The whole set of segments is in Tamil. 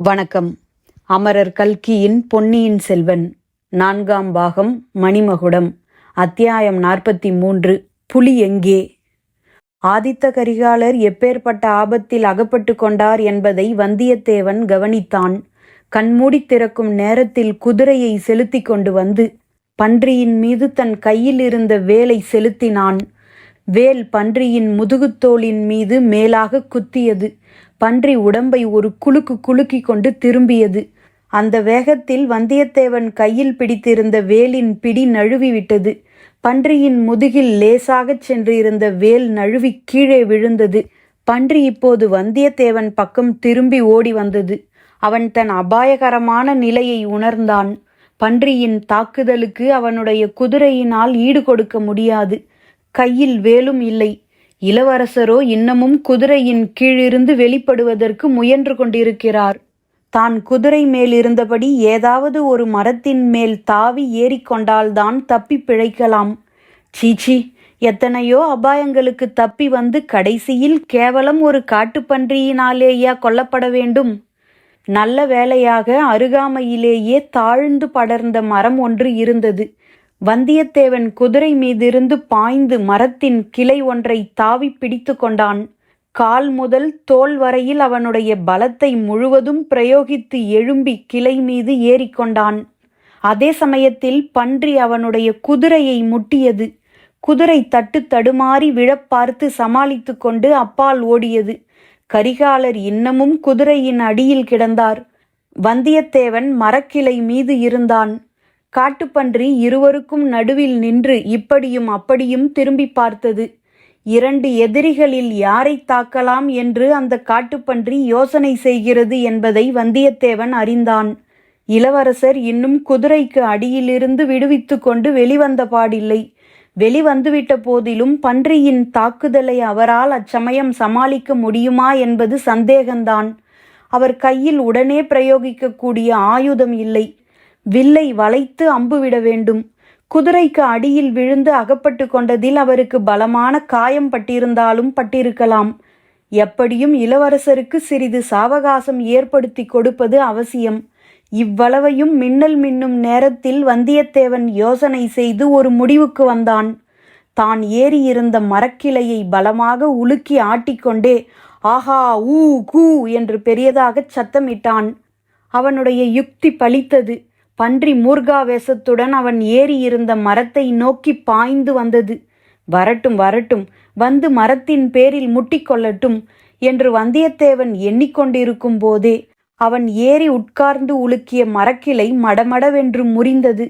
வணக்கம். அமரர் கல்கியின் பொன்னியின் செல்வன் நான்காம் பாகம் மணிமகுடம் அத்தியாயம் நாற்பத்தி மூன்று புலி எங்கே? ஆதித்த கரிகாலர் எப்பேற்பட்ட ஆபத்தில் அகப்பட்டு கொண்டார் என்பதை வந்தியத்தேவன் கவனித்தான். கண்மூடித் திறக்கும் நேரத்தில் குதிரையை செலுத்தி கொண்டு வந்து பன்றியின் மீது தன் கையில் இருந்த வேலை செலுத்தினான். வேல் பன்றியின் முதுகுத்தோலின் மீது மேலாக குத்தியது. பன்றி உடம்பை ஒரு குலுக்கு குலுக்கி கொண்டு திரும்பியது. அந்த வேகத்தில் வந்தியத்தேவன் கையில் பிடித்திருந்த வேலின் பிடி நழுவிவிட்டது பன்றியின் முதுகில் லேசாகச் சென்றிருந்த வேல் நழுவி கீழே விழுந்தது. பன்றி இப்போது வந்தியத்தேவன் பக்கம் திரும்பி ஓடி வந்தது. அவன் தன் அபாயகரமான நிலையை உணர்ந்தான். பன்றியின் தாக்குதலுக்கு அவனுடைய குதிரையினால் ஈடு கொடுக்க முடியாது. கையில் வேலும் இல்லை. இளவரசரோ இன்னமும் குதிரையின் கீழிருந்து வெளிப்படுவதற்கு முயன்று கொண்டிருக்கிறார். தான் குதிரை மேல் இருந்தபடி ஏதாவது ஒரு மரத்தின் மேல் தாவி ஏறிக்கொண்டால்தான் தப்பி பிழைக்கலாம். சீச்சி எத்தனையோ அபாயங்களுக்கு தப்பி வந்து கடைசியில் கேவலம் ஒரு காட்டுப்பன்றியினாலேயா கொல்லப்பட வேண்டும்? நல்ல வேளையாக அருகாமையிலேயே தாழ்ந்து படர்ந்த மரம் ஒன்று இருந்தது. வந்தியத்தேவன் குதிரை மீதிருந்து பாய்ந்து மரத்தின் கிளை ஒன்றை தாவி பிடித்து கொண்டான். கால் முதல் தோல் வரையில் அவனுடைய பலத்தை முழுவதும் பிரயோகித்து எழும்பி கிளை மீது ஏறிக்கொண்டான் அதே சமயத்தில் பன்றி அவனுடைய குதிரையை முட்டியது. குதிரை தட்டு தடுமாறி விழப் பார்த்து சமாளித்து கொண்டு அப்பால் ஓடியது. கரிகாலர் இன்னமும் குதிரையின் அடியில் கிடந்தார். வந்தியத்தேவன் மரக்கிளை மீது இருந்தான். காட்டுப்பன்றி இருவருக்கும் நடுவில் நின்று இப்படியும் அப்படியும் திரும்பி பார்த்தது. இரண்டு எதிரிகளில் யாரை தாக்கலாம் என்று அந்த காட்டுப்பன்றி யோசனை செய்கிறது என்பதை வந்தியத்தேவன் அறிந்தான். இளவரசர் இன்னும் குதிரைக்கு அடியிலிருந்து விடுவித்து கொண்டு வெளிவந்த பாடில்லை. வெளிவந்துவிட்ட போதிலும் பன்றியின் தாக்குதலை அவரால் அச்சமயம் சமாளிக்க முடியுமா என்பது சந்தேகந்தான். அவர் கையில் உடனே பிரயோகிக்கக்கூடிய ஆயுதம் இல்லை. வில்லை வளைத்து அம்புவிட வேண்டும். குதிரைக்கு அடியில் விழுந்து அகப்பட்டு கொண்டதில் அவருக்கு பலமான காயம் பட்டிருந்தாலும் பட்டிருக்கலாம். எப்படியும் இளவரசருக்கு சிறிது சாவகாசம் ஏற்படுத்தி கொடுப்பது அவசியம். இவ்வளவையும் மின்னல் மின்னும் நேரத்தில் வந்தியத்தேவன் யோசனை செய்து ஒரு முடிவுக்கு வந்தான். தான் ஏறியிருந்த மரக்கிளையை பலமாக உலுக்கி ஆட்டிக்கொண்டே ஆஹா ஊ கூ என்று பெரியதாகச் சத்தமிட்டான். அவனுடைய யுக்தி பலித்தது. பன்றி மூர்காவேசத்துடன் அவன் ஏறி இருந்த மரத்தை நோக்கி பாய்ந்து வந்தது. வரட்டும் வரட்டும் வந்து மரத்தின் பேரில் முட்டிக்கொள்ளட்டும் என்று வந்தியத்தேவன் எண்ணிக்கொண்டிருக்கும் போதே அவன் ஏறி உட்கார்ந்து உலுக்கிய மரக்கிளை மடமடவென்று முறிந்தது.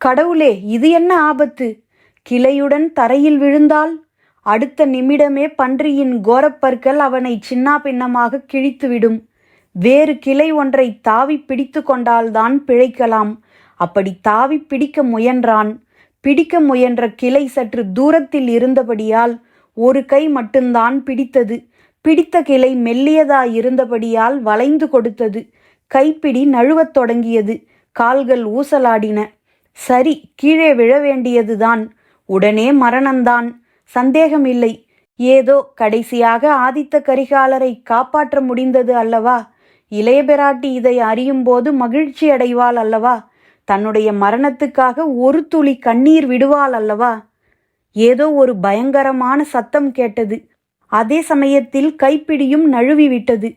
கடவுளே இது என்ன ஆபத்து? கிளையுடன் தரையில் விழுந்தால்? அடுத்த நிமிடமே பன்றியின் கோரப்பற்கள் அவனை சின்னாபின்னமாக கிழித்துவிடும். வேறு கிளை ஒன்றை தாவி பிடித்து கொண்டால்தான் பிழைக்கலாம். அப்படி தாவி பிடிக்க முயன்றான். பிடிக்க முயன்ற கிளை சற்று தூரத்தில் இருந்தபடியால் ஒரு கை மட்டும்தான் பிடித்தது. பிடித்த கிளை மெல்லியதாய் இருந்தபடியால் வளைந்து கொடுத்தது. கைப்பிடி நழுவத் தொடங்கியது. கால்கள் ஊசலாடின. சரி கீழே விழ வேண்டியதுதான். உடனே மரணந்தான். சந்தேகமில்லை. ஏதோ கடைசியாக ஆதித்த கரிகாலரை காப்பாற்ற முடிந்தது அல்லவா? இளைய பிராட்டி இதை அறியும்போது மகிழ்ச்சி அடைவாள் அல்லவா? தன்னுடைய மரணத்துக்காக ஒரு துளி கண்ணீர் விடுவாள் அல்லவா? ஏதோ ஒரு பயங்கரமான சத்தம் கேட்டது. அதே சமயத்தில் கைப்பிடியும் நழுவி விட்டது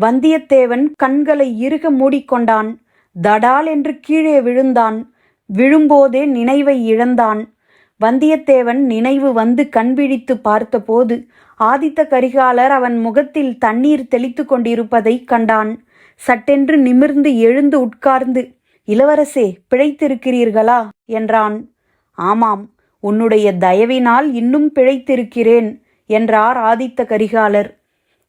வந்தியத்தேவன் கண்களை இறுக மூடிக்கொண்டான். தடால் என்று கீழே விழுந்தான். விழும்போதே நினைவை இழந்தான். வந்தியத்தேவன் நினைவு வந்து கண்பிழித்து பார்த்தபோது ஆதித்த கரிகாலர் அவன் முகத்தில் தண்ணீர் தெளித்து கொண்டிருப்பதை கண்டான். சட்டென்று நிமிர்ந்து எழுந்து உட்கார்ந்து இளவரசே பிழைத்திருக்கிறீர்களா? என்றான். ஆமாம் உன்னுடைய தயவினால் இன்னும் பிழைத்திருக்கிறேன் என்றார் ஆதித்த கரிகாலர்.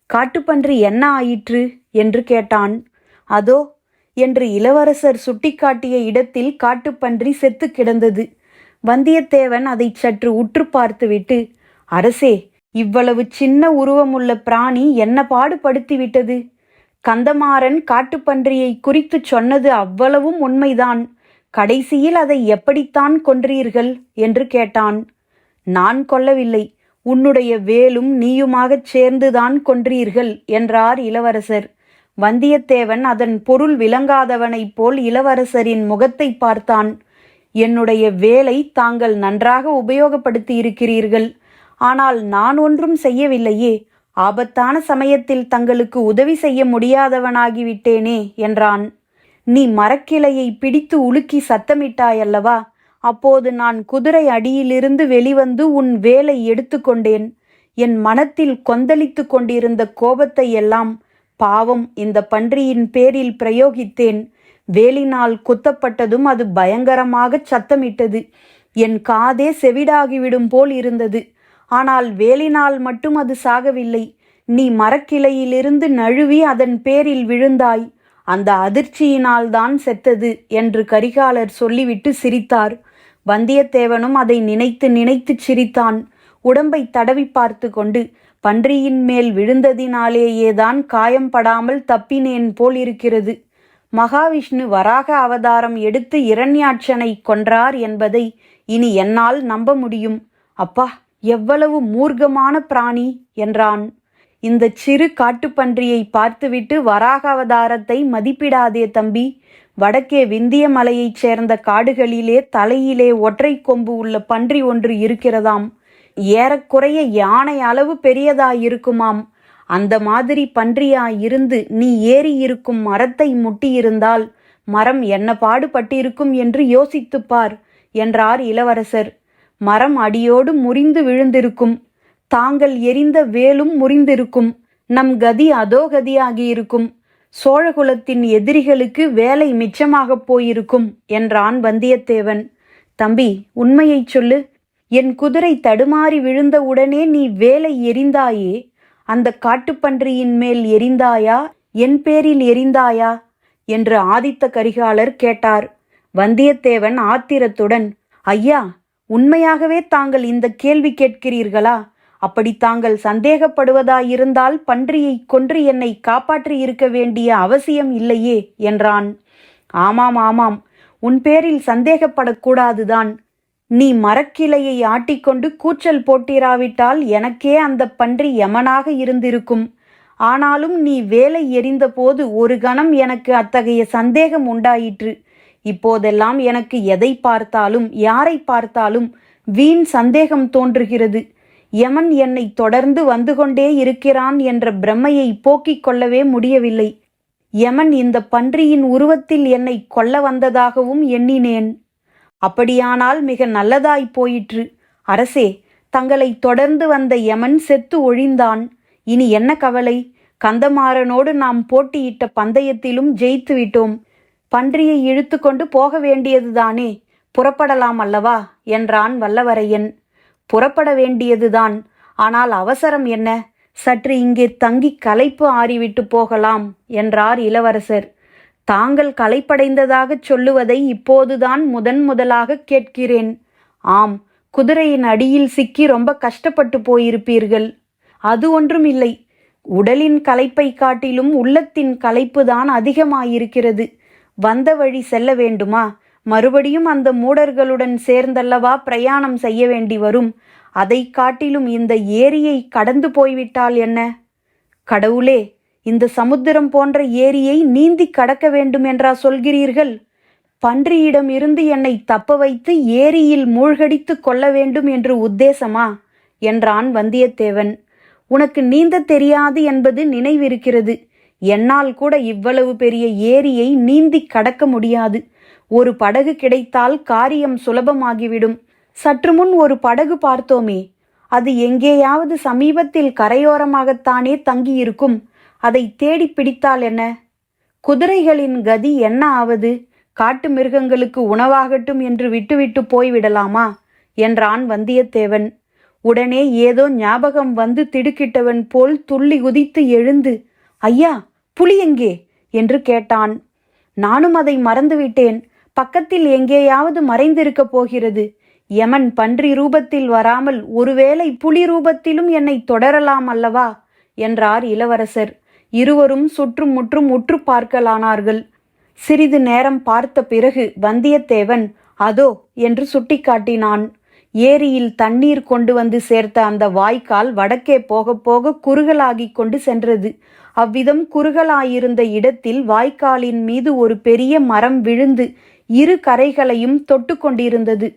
காட்டுப்பன்றி என்ன ஆயிற்று? என்று கேட்டான். அதோ என்று இளவரசர் சுட்டிக்காட்டிய இடத்தில் காட்டுப்பன்றி செத்து கிடந்தது. வந்தியத்தேவன் அதை சற்று உற்று பார்த்துவிட்டு அரசே இவ்வளவு சின்ன உருவமுள்ள பிராணி என்ன பாடுபடுத்திவிட்டது? கந்தமாறன் காட்டுப்பன்றியை குறித்துச் சொன்னது அவ்வளவும் உண்மைதான். கடைசியில் அதை எப்படித்தான் கொன்றீர்கள்? என்று கேட்டான். நான் கொல்லவில்லை. உன்னுடைய வேலும் நீயுமாகச் சேர்ந்துதான் கொன்றீர்கள் என்றார் இளவரசர். வந்தியத்தேவன் அதன் பொருள் விளங்காதவனைப் போல் இளவரசரின் முகத்தை பார்த்தான். என்னுடைய வேலை தாங்கள் நன்றாக உபயோகப்படுத்தி இருக்கிறீர்கள் ஆனால் நான் ஒன்றும் செய்யவில்லையே. ஆபத்தான சமயத்தில் தங்களுக்கு உதவி செய்ய முடியாதவனாகிவிட்டேனே என்றான். நீ மரக்கிளையை பிடித்து உலுக்கி சத்தமிட்டாயல்லவா அப்போது நான் குதிரை அடியிலிருந்து வெளிவந்து உன் வேலை எடுத்துக்கொண்டேன் என் மனத்தில் கொந்தளித்து கொண்டிருந்த கோபத்தை எல்லாம் பாவம் இந்த பன்றியின் பேரில் பிரயோகித்தேன். வேலினால் குத்தப்பட்டதும் அது பயங்கரமாகச் சத்தமிட்டது. என் காதே செவிடாகிவிடும் போல் இருந்தது. ஆனால் வேலினால் மட்டும் அது சாகவில்லை. நீ மரக்கிளையிலிருந்து நழுவி அதன் பேரில் விழுந்தாய். அந்த அதிர்ச்சியினால் தான் செத்தது என்று கரிகாலர் சொல்லிவிட்டு சிரித்தார். வந்தியத்தேவனும் அதை நினைத்து நினைத்து சிரித்தான். உடம்பை தடவி பார்த்து கொண்டு பன்றியின் மேல் விழுந்ததினாலேயேதான் காயம் படாமல் தப்பினேன் போல் இருக்கிறது மகாவிஷ்ணு வராக அவதாரம் எடுத்து இரண்யாட்சனை கொன்றார் என்பதை இனி என்னால் நம்ப முடியும். அப்பா எவ்வளவு மூர்க்கமான பிராணி? என்றான். இந்த சிறு காட்டுப்பன்றியை பார்த்துவிட்டு வராக அவதாரத்தை மதிப்பிடாதே தம்பி. வடக்கே விந்திய மலையைச் சேர்ந்த காடுகளிலே தலையிலே ஒற்றை கொம்பு உள்ள பன்றி ஒன்று இருக்கிறதாம். ஏறக்குறைய யானை அளவு பெரியதாயிருக்குமாம். அந்த மாதிரி பன்றியாயிருந்து நீ ஏறி இருக்கும் மரத்தை முட்டியிருந்தால் மரம் என்ன பாடுபட்டிருக்கும் என்று யோசித்துப்பார் என்றார் இளவரசர். மரம் அடியோடு முறிந்து விழுந்திருக்கும். தாங்கள் எரிந்த வேலும் முறிந்திருக்கும். நம் கதி அதோ கதியாகியிருக்கும். சோழகுலத்தின் எதிரிகளுக்கு வேலை மிச்சமாகப் போயிருக்கும் என்றான் வந்தியத்தேவன். தம்பி உண்மையைச் சொல்லு. என் குதிரை தடுமாறி விழுந்த உடனே நீ வேலை எரிந்தாயே. அந்த காட்டுப்பன்றியின் மேல் எரிந்தாயா? என் பேரில் எரிந்தாயா? என்று ஆதித்த கரிகாலர் கேட்டார். வந்தியத்தேவன் ஆத்திரத்துடன் ஐயா உண்மையாகவே தாங்கள் இந்த கேள்வி கேட்கிறீர்களா? அப்படி தாங்கள் சந்தேகப்படுவதாயிருந்தால் பன்றியை கொன்று என்னை காப்பாற்றி இருக்க வேண்டிய அவசியம் இல்லையே என்றான். ஆமாம் ஆமாம். உன் பேரில் சந்தேகப்படக்கூடாதுதான். நீ மரக்கிளையை ஆட்டிக்கொண்டு கூச்சல் போட்டிராவிட்டால் எனக்கே அந்த பன்றி யமனாக இருந்திருக்கும். ஆனாலும் நீ வேலை எறிந்தபோது ஒரு கணம் எனக்கு அத்தகைய சந்தேகம் உண்டாயிற்று. இப்போதெல்லாம் எனக்கு எதை பார்த்தாலும் யாரை பார்த்தாலும் வீண் சந்தேகம் தோன்றுகிறது. யமன் என்னை தொடர்ந்து வந்து கொண்டே இருக்கிறான் என்ற பிரம்மையை போக்கிக் கொள்ளவே முடியவில்லை. யமன் இந்த பன்றியின் உருவத்தில் என்னை கொல்ல வந்ததாகவும் எண்ணினேன். அப்படியானால் மிக நல்லதாய் போயிற்று. அரசே தங்களை தொடர்ந்து வந்த யமன் செத்து ஒழிந்தான். இனி என்ன கவலை? கந்தமாறனோடு நாம் போட்டியிட்ட பந்தயத்திலும் ஜெயித்து விட்டோம் பன்றியை இழுத்து கொண்டு போக வேண்டியதுதானே? புறப்படலாம் அல்லவா? என்றான் வல்லவரையன். புறப்பட வேண்டியதுதான். ஆனால் அவசரம் என்ன? சற்று இங்கே தங்கி களைப்பு ஆறிவிட்டு போகலாம் என்றார் இளவரசர். தாங்கள் களைப்படைந்ததாகச் சொல்லுவதை இப்போதுதான் முதன் முதலாக கேட்கிறேன். ஆம் குதிரையின் அடியில் சிக்கி ரொம்ப கஷ்டப்பட்டு போயிருப்பீர்கள். அது ஒன்றும் இல்லை. உடலின் களைப்பை காட்டிலும் உள்ளத்தின் களைப்புதான் அதிகமாயிருக்கிறது. வந்த வழி செல்ல வேண்டுமா? மறுபடியும் அந்த மூடர்களுடன் சேர்ந்தல்லவா பிரயாணம் செய்ய வேண்டி வரும்? அதை காட்டிலும் இந்த ஏரியை கடந்து போய்விட்டால் என்ன? கடவுளே இந்த சமுத்திரம் போன்ற ஏரியை நீந்தி கடக்க வேண்டும் என்றா சொல்கிறீர்கள்? பன்றியிடம் இருந்து என்னை தப்ப வைத்து ஏரியில் மூழ்கடித்து கொள்ள வேண்டும் என்று உத்தேசமா? என்றான் வந்தியத்தேவன். உனக்கு நீந்த தெரியாது என்பது நினைவிருக்கிறது. என்னால் கூட இவ்வளவு பெரிய ஏரியை நீந்தி கடக்க முடியாது. ஒரு படகு கிடைத்தால் காரியம் சுலபமாகிவிடும். சற்று முன் ஒரு படகு பார்த்தோமே. அது எங்கேயாவது சமீபத்தில் கரையோரமாகத்தானே தங்கியிருக்கும். அதை தேடி பிடித்தால் என்ன? குதிரைகளின் கதி என்ன ஆவது? காட்டு மிருகங்களுக்கு உணவாகட்டும் என்று விட்டுவிட்டு போய்விடலாமா? என்றான் வந்தியத்தேவன். உடனே ஏதோ ஞாபகம் வந்து திடுக்கிட்டவன் போல் துள்ளி குதித்து எழுந்து ஐயா புலி எங்கே? என்று கேட்டான். நானும் அதை மறந்துவிட்டேன். பக்கத்தில் எங்கேயாவது மறைந்திருக்கப் போகிறது. யமன் பன்றி ரூபத்தில் வராமல் ஒருவேளை புலி ரூபத்திலும் என்னை தொடரலாம் அல்லவா? என்றார் இளவரசர். இருவரும் சுற்றும் முற்றும் உற்று பார்க்கலானார்கள். சிறிது நேரம் பார்த்த பிறகு வந்தியத்தேவன் அதோ என்று சுட்டிக்காட்டினான். ஏரியில் தண்ணீர் கொண்டு வந்து சேர்த்த அந்த வாய்க்கால் வடக்கே போக போக குறுகலாகி கொண்டு சென்றது. அவ்விதம் குறுகலாயிருந்த இடத்தில் வாய்க்காலின் மீது ஒரு பெரிய மரம் விழுந்து இரு கரைகளையும் தொட்டு கொண்டிருந்தது.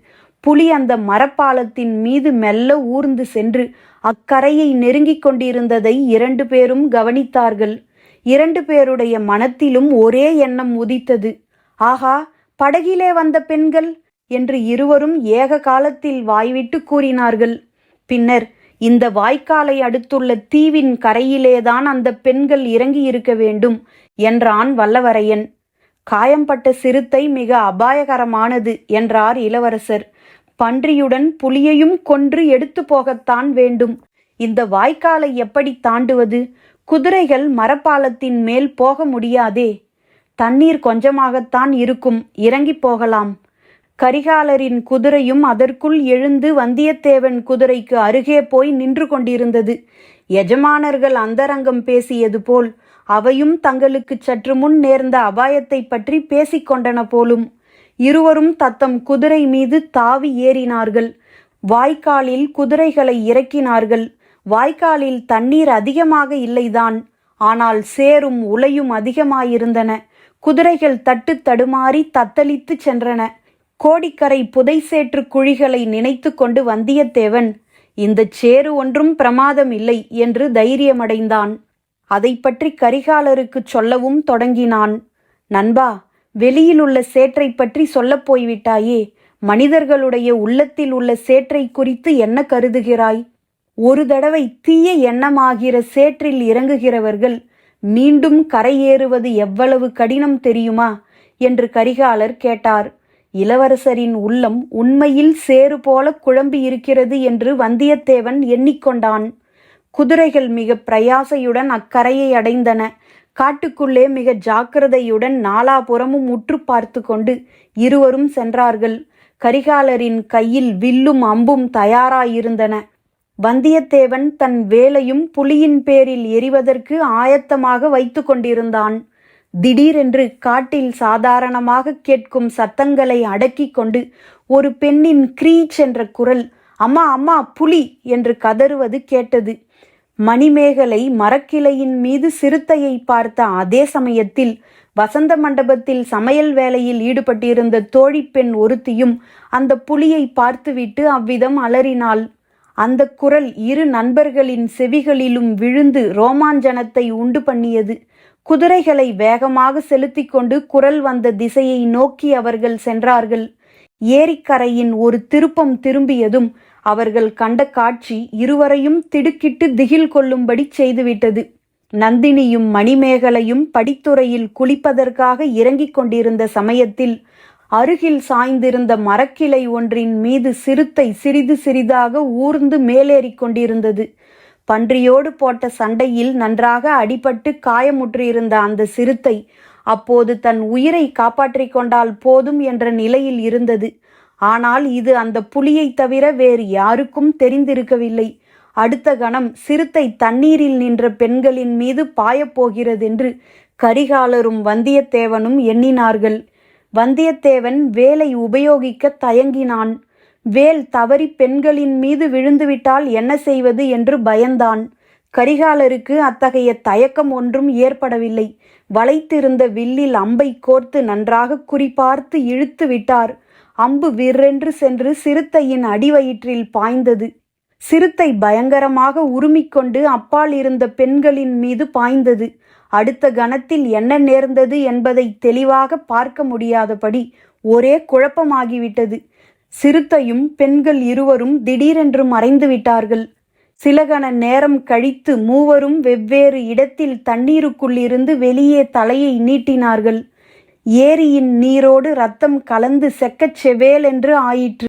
புலி அந்த மரப்பாலத்தின் மீது மெல்ல ஊர்ந்து சென்று அக்கரையை நெருங்கிக் கொண்டிருந்ததை இரண்டு பேரும் கவனித்தார்கள். இரண்டு பேருடைய மனத்திலும் ஒரே எண்ணம் உதித்தது. ஆகா படகிலே வந்த பெண்கள்! என்று இருவரும் ஏக காலத்தில் வாய்விட்டு கூறினார்கள். பின்னர் இந்த வாய்க்காலை அடுத்துள்ள தீவின் கரையிலேதான் அந்த பெண்கள் இறங்கி இருக்க வேண்டும் என்றான் வல்லவரையன். காயம்பட்ட சிறுத்தை மிக அபாயகரமானது என்றார் இளவரசர். பன்றியுடன் புலியையும் கொன்று எடுத்து போகத்தான் வேண்டும். இந்த வாய்க்காலை எப்படி தாண்டுவது? குதிரைகள் மரப்பாலத்தின் மேல் போக முடியாதே. தண்ணீர் கொஞ்சமாகத்தான் இருக்கும். இறங்கி போகலாம். கரிகாலரின் குதிரையும் அதற்குள் எழுந்து வந்தியத்தேவன் குதிரைக்கு அருகே போய் நின்று கொண்டிருந்தது. எஜமானர்கள் அந்தரங்கம் பேசியது போல் அவையும் தங்களுக்கு சற்று முன் நேர்ந்த அபாயத்தை பற்றி பேசிக்கொண்டன போலும். இருவரும் தத்தம் குதிரை மீது தாவி ஏறினார்கள். வாய்க்காலில் குதிரைகளை இறக்கினார்கள். வாய்க்காலில் தண்ணீர் அதிகமாக இல்லைதான் ஆனால் சேரும் உலையும் அதிகமாயிருந்தன. குதிரைகள் தட்டு தடுமாறி தத்தளித்து சென்றன. கோடிக்கரை புதை சேற்று குழிகளை நினைத்து கொண்டு வந்தியத்தேவன் இந்த சேறு ஒன்றும் பிரமாதம் இல்லை என்று தைரியமடைந்தான். அதை பற்றி கரிகாலருக்கு சொல்லவும் தொடங்கினான். நண்பா வெளியிலுள்ள சேற்றை பற்றி சொல்லப் போய்விட்டாயே மனிதர்களுடைய உள்ளத்தில் உள்ள சேற்றை குறித்து என்ன கருதுகிறாய்? ஒரு தடவை தீய எண்ணமாகிற சேற்றில் இறங்குகிறவர்கள் மீண்டும் கரையேறுவது எவ்வளவு கடினம் தெரியுமா? என்று கரிகாலர் கேட்டார். இளவரசரின் உள்ளம் உண்மையில் சேறு போல குழம்பி இருக்கிறது என்று வந்தியத்தேவன் எண்ணிக்கொண்டான். குதிரைகள் மிக பிரயாசையுடன் அக்கரையை அடைந்தன. காட்டுக்குள்ளே மிக ஜாக்கிரதையுடன் நாலாபுறமும் உற்று பார்த்து கொண்டு இருவரும் சென்றார்கள். கரிகாலரின் கையில் வில்லும் அம்பும் தயாராயிருந்தன. வந்தியத்தேவன் தன் வேலையும் புலியின் பேரில் எரிவதற்கு ஆயத்தமாக வைத்து கொண்டிருந்தான். திடீரென்று காட்டில் சாதாரணமாக கேட்கும் சத்தங்களை அடக்கிக் கொண்டு ஒரு பெண்ணின் கிரீச் என்ற குரல் அம்மா அம்மா புலி என்று கதறுவது கேட்டது. மணிமேகலை மரக்கிளையின் மீது சிறுத்தையை பார்த்த அதே சமயத்தில் வசந்த மண்டபத்தில் சமையல் வேலையில் ஈடுபட்டிருந்த தோழிப்பெண் ஒருத்தியும் அந்த புலியை பார்த்துவிட்டு அவ்விதம் அலறினாள். அந்த குரல் இரு நண்பர்களின் செவிகளிலும் விழுந்து ரோமாஞ்சனத்தை உண்டு பண்ணியது. குதிரைகளை வேகமாக செலுத்தி கொண்டு குரல் வந்த திசையை நோக்கி அவர்கள் சென்றார்கள். ஏரிக்கரையின் ஒரு திருப்பம் திரும்பியதும் அவர்கள் கண்ட காட்சி இருவரையும் திடுக்கிட்டு திகில் கொள்ளும்படி செய்துவிட்டது. நந்தினியும் மணிமேகலையும் படித்துறையில் குளிப்பதற்காக இறங்கிக் கொண்டிருந்த சமயத்தில் அருகில் சாய்ந்திருந்த மரக்கிளை ஒன்றின் மீது சிறுத்தை சிறிது சிறிதாக ஊர்ந்து மேலேறிக் கொண்டிருந்தது. பன்றியோடு போட்ட சண்டையில் நன்றாக அடிபட்டு காயமுற்றிருந்த அந்த சிறுத்தை அப்போது தன் உயிரை காப்பாற்றிக் கொண்டால் போதும் என்ற நிலையில் இருந்தது. ஆனால் இது அந்த புலியை தவிர வேறு யாருக்கும் தெரிந்திருக்கவில்லை. அடுத்த கணம் சிறுத்தை தண்ணீரில் நின்ற பெண்களின் மீது பாயப்போகிறதென்று கரிகாலரும் வந்தியத்தேவனும் எண்ணினார்கள். வந்தியத்தேவன் வேலை உபயோகிக்க தயங்கினான். வேல் தவறி பெண்களின் மீது விழுந்துவிட்டால் என்ன செய்வது என்று பயந்தான். கரிகாலருக்கு அத்தகைய தயக்கம் ஒன்றும் ஏற்படவில்லை. வளைத்திருந்த வில்லில் அம்பை கோர்த்து நன்றாக குறிபார்த்து இழுத்து விட்டார். அம்பு விற்றென்று சென்று சிறுத்தையின் அடிவயிற்றில் பாய்ந்தது. சிறுத்தை பயங்கரமாக உருமிக்கொண்டு அப்பால் இருந்த பெண்களின் மீது பாய்ந்தது. அடுத்த கணத்தில் என்ன நேர்ந்தது என்பதை தெளிவாக பார்க்க முடியாதபடி ஒரே குழப்பமாகிவிட்டது. சிறுத்தையும் பெண்கள் இருவரும் திடீரென்று மறைந்து விட்டார்கள் சில கண நேரம் கழித்து மூவரும் வெவ்வேறு இடத்தில் தண்ணீருக்குள்ளிருந்து வெளியே தலையை நீட்டினார்கள். ஏரியின் நீரோடு ரத்தம் கலந்து செக்கச் செவேல் என்று ஆயிற்று.